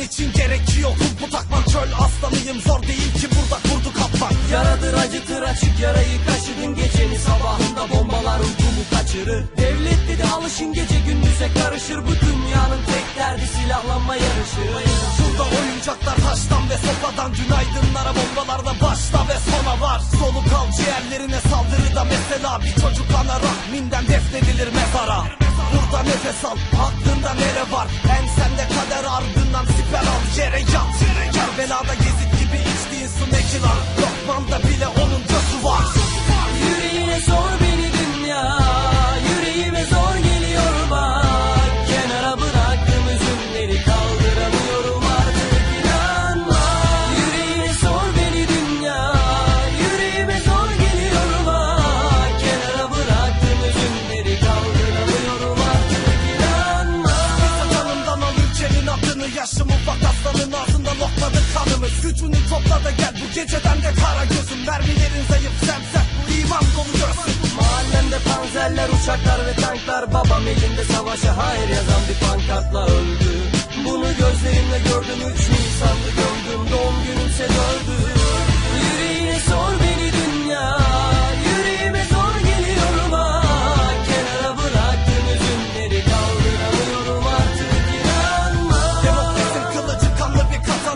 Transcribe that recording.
için gerekiyor. Kulpu takman çöl aslanıyım. Zor değil ki burada kurdu kaplan Yaradır acıtır açık yarayı kaşıdın gecenin sabahında bombalar uykumu kaçırır. Devlet dedi alışın gece gündüze karışır. Bu dünyanın tek derdi silahlanma yarışı. Şurada oyuncaklar taştan ve sopadan Günaydınlara bombalarla başla ve sona var. Soluk al ciğerlerine saldırıda mesela Bir çocuk ana rahminden defnedilir mezara. Burada nefes al aklında nere var? Ensende kader ardından siper al yere yat. Kerbelada gezip gibi içtiğin su ne ki Gücünü topla da gel. Bu geceden de kara gözüm. Mermilerin zayıf semsert bu iman dolu görsün Mahallemde panzerler, uçaklar ve tanklar. Babam elinde savaşa hayır yazan bir pankartla öldü